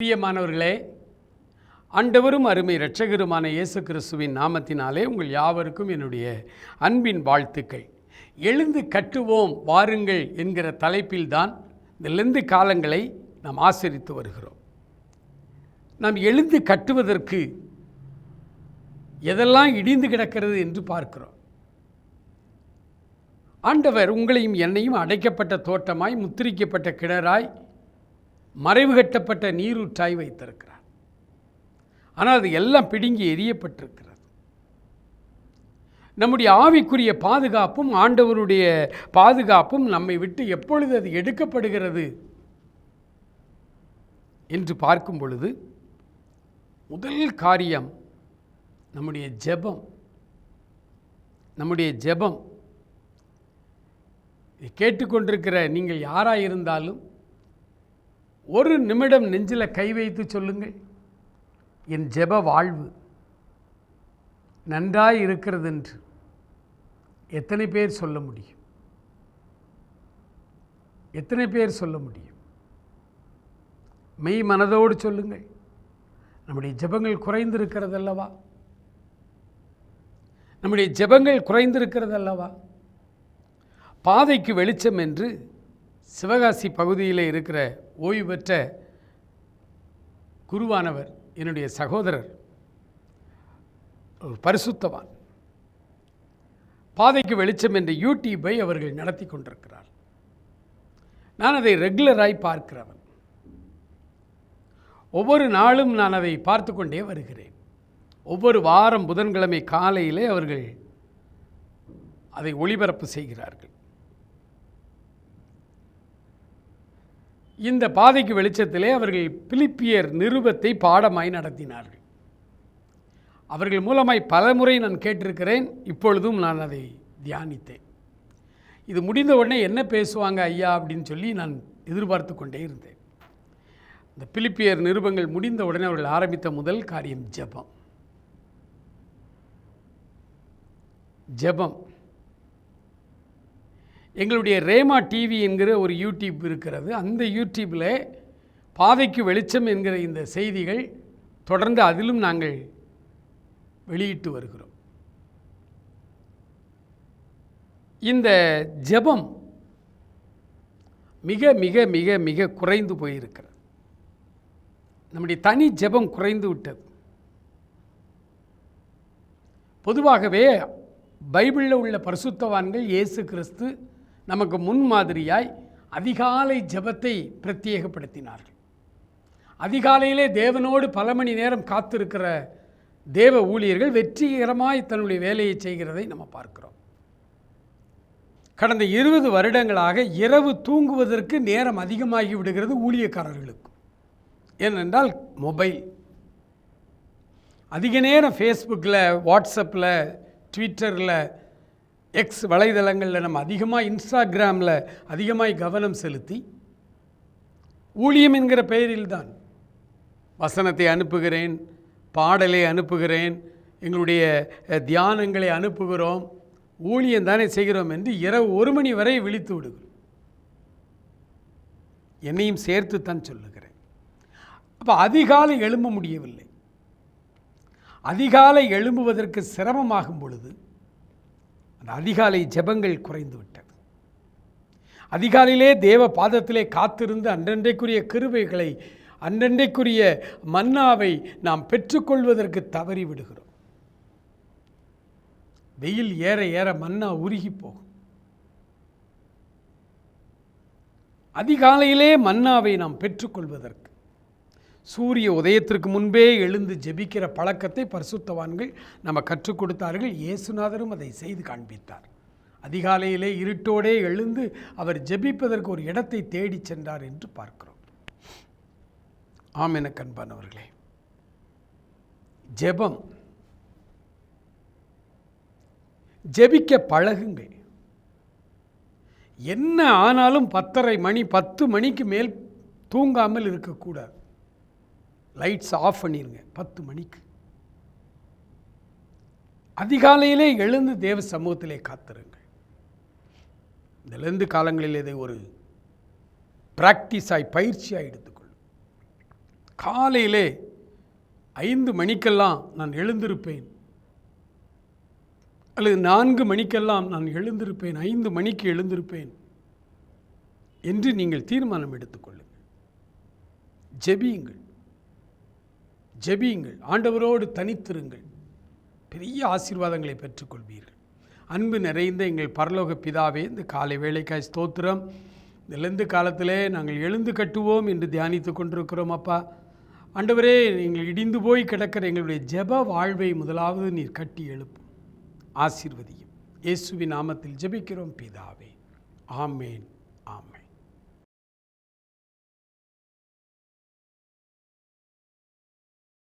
பிரியமானவர்களே ஆண்டவரும் அருமை இரட்சகருமான இயேசு கிறிஸ்துவின் நாமத்தினாலே உங்கள் யாவருக்கும் என்னுடைய அன்பின் வாழ்த்துக்கள். எழுந்து கட்டுவோம் வாருங்கள் என்கிற தலைப்பில்தான் இந்த லெந்து காலங்களை நாம் ஆசரித்து வருகிறோம். நாம் எழுந்து கட்டுவதற்கு எதெல்லாம் இடிந்து கிடக்கிறது என்று பார்க்கிறோம். ஆண்டவர் உங்களையும் என்னையும் அடைக்கப்பட்ட தோட்டமாய் முத்திரிக்கப்பட்ட கிணறாய் மறைவு கட்டப்பட்ட நீரூற்றாய் வைத்திருக்கிறார். ஆனால் அது எல்லாம் பிடுங்கி எரியப்பட்டிருக்கிறது நம்முடைய ஆவிக்குரிய பாதுகாப்பும் ஆண்டவருடைய பாதுகாப்பும் நம்மை விட்டு எப்பொழுது அது எடுக்கப்படுகிறது என்று பார்க்கும் பொழுது முதல் காரியம் நம்முடைய ஜெபம். நம்முடைய ஜெபம். இதை கேட்டுக்கொண்டிருக்கிற நீங்கள் யாராக இருந்தாலும் ஒரு நிமிடம் நெஞ்சில் கை வைத்து சொல்லுங்கள். என் ஜெப வாழ்வு நன்றாய் இருக்கிறது என்று எத்தனை பேர் சொல்ல முடியும்? எத்தனை பேர் சொல்ல முடியும்? மெய் மனதோடு சொல்லுங்கள். நம்முடைய ஜெபங்கள் குறைந்திருக்கிறது அல்லவா நம்முடைய ஜெபங்கள் குறைந்திருக்கிறது அல்லவா பாதைக்கு வெளிச்சம் என்று சிவகாசி பகுதியில் இருக்கிற ஓய்வு பெற்ற குருவானவர் என்னுடைய சகோதரர் பரிசுத்தவான். பாதைக்கு வெளிச்சம் என்ற யூடியூப்பை அவர்கள் நடத்தி கொண்டிருக்கிறார். நான் அதை ரெகுலராய் பார்க்கிறவன். ஒவ்வொரு நாளும் நான் அதை பார்த்து கொண்டே வருகிறேன். ஒவ்வொரு வாரம் புதன்கிழமை காலையிலே அவர்கள் அதை ஒளிபரப்பு செய்கிறார்கள். இந்த பாதைக்கு வெளிச்சத்திலே அவர்கள் பிலிப்பியர் நிருபத்தை பாடமாய் நடத்தினார்கள். அவர்கள் மூலமாய் பலமுறை நான் கேட்டிருக்கிறேன் இப்பொழுதும் நான் அதை தியானித்தேன். இது முடிந்த உடனே என்ன பேசுவாங்க ஐயா அப்படின்னு சொல்லி நான் எதிர்பார்த்து கொண்டே இருந்தேன். இந்த பிலிப்பியர் நிருபங்கள் முடிந்த உடனே அவர்கள் ஆரம்பித்த முதல் காரியம் ஜெபம். ஜெபம். எங்களுடைய ரேமா டிவி என்கிற ஒரு யூடியூப் இருக்கிறது. அந்த யூடியூப்பில் பாதைக்கு வெளிச்சம் என்கிற இந்த செய்திகள் தொடர்ந்து அதிலும் நாங்கள் வெளியிட்டு வருகிறோம். இந்த ஜெபம் மிக மிக மிக மிக குறைந்து போயிருக்கிறது. நம்முடைய தனி ஜெபம் குறைந்து விட்டது. பொதுவாகவே பைபிளில் உள்ள பரிசுத்தவான்கள் இயேசு கிறிஸ்து நமக்கு முன்மாதிரியாய் அதிகாலை ஜெபத்தை பிரத்யேகப்படுத்தினார்கள். அதிகாலையிலே தேவனோடு பல மணி நேரம் காத்திருக்கிற தேவ ஊழியர்கள் வெற்றிகரமாய் தன்னுடைய வேலையை செய்கிறதை நம்ம பார்க்கிறோம். கடந்த இருபது வருடங்களாக இரவு தூங்குவதற்கு நேரம் அதிகமாகி விடுகிறது ஊழியக்காரர்களுக்கு. ஏனென்றால் மொபைல். அதிக நேரம் ஃபேஸ்புக்கில் வாட்ஸ்அப்பில் ட்விட்டரில் எக்ஸ் வலைதளங்களில் நம்ம அதிகமாக இன்ஸ்டாகிராமில் அதிகமாக கவனம் செலுத்தி ஊழியம் என்கிற பெயரில்தான் வசனத்தை அனுப்புகிறேன் பாடலை அனுப்புகிறேன் எங்களுடைய தியானங்களை அனுப்புகிறோம் ஊழியம் தானே செய்கிறோம் என்று இரவு ஒரு மணி வரை விழித்து விடுகிறோம் என்னையும் சேர்த்து தான் சொல்லுகிறேன். அப்போ அதிகாலை எழும்ப முடியவில்லை. அதிகாலை எழும்புவதற்கு சிரமமாகும் பொழுது அந்த அதிகாலை ஜெபங்கள் குறைந்து விட்டது அதிகாலையிலே தேவ பாதத்திலே காத்திருந்து அன்றன்றைக்குரிய கிருபைகளை அன்றன்றைக்குரிய மன்னாவை நாம் பெற்றுக்கொள்வதற்கு தவறி விடுகிறோம். வெயில் ஏற ஏற மன்னா உருகி போகும். அதிகாலையிலே மன்னாவை நாம் பெற்றுக்கொள்வதற்கு சூரிய உதயத்திற்கு முன்பே எழுந்து ஜெபிக்கிற பழக்கத்தை பரிசுத்தவான்கள் நம்ம கற்றுக் கொடுத்தார்கள். இயேசுநாதரும் அதை செய்து காண்பித்தார். அதிகாலையிலே இருட்டோடே எழுந்து அவர் ஜெபிப்பதற்கு ஒரு இடத்தை தேடிச் சென்றார் என்று பார்க்கிறோம். ஆம் என கண்பானவர்களே ஜெபம் ஜெபிக்க பழகுங்கள். என்ன ஆனாலும் பத்தரை மணி பத்து மணிக்கு மேல் தூங்காமல் இருக்கக்கூடாது. லைட்ஸ் ஆஃப் பண்ணிடுங்க பத்து மணிக்கு. அதிகாலையிலே எழுந்து தேவ சமூகத்திலே காத்திருங்கள். இதிலிருந்து காலங்களில் இதை ஒரு ப்ராக்டிஸாய் பயிற்சியாக எடுத்துக்கொள்ளும். காலையிலே ஐந்து மணிக்கெல்லாம் நான் எழுந்திருப்பேன். அல்லது நான்கு மணிக்கெல்லாம் நான் எழுந்திருப்பேன் ஐந்து மணிக்கு எழுந்திருப்பேன் என்று நீங்கள் தீர்மானம் எடுத்துக்கொள்ளுங்கள். ஜெபியுங்கள். ஜெபியுங்கள். ஆண்டவரோடு தனித்திருங்கள். பெரிய ஆசீர்வாதங்களை பெற்றுக்கொள்வீர்கள். அன்பு நிறைந்த எங்கள் பரலோக பிதாவே இந்த காலை வேலைக்காய் ஸ்தோத்திரம். இந்த காலத்திலே நாங்கள் எழுந்து கட்டுவோம் என்று தியானித்து கொண்டிருக்கிறோம் அப்பா. ஆண்டவரே நீங்கள் இடிந்து போய் கிடக்கிற எங்களுடைய ஜெப வாழ்வை முதலாவது நீர் கட்டி எழுப்பும். ஆசீர்வதியும். இயேசுவின் நாமத்தில் ஜெபிக்கிறோம் பிதாவே. ஆமேன் ஆமேன்.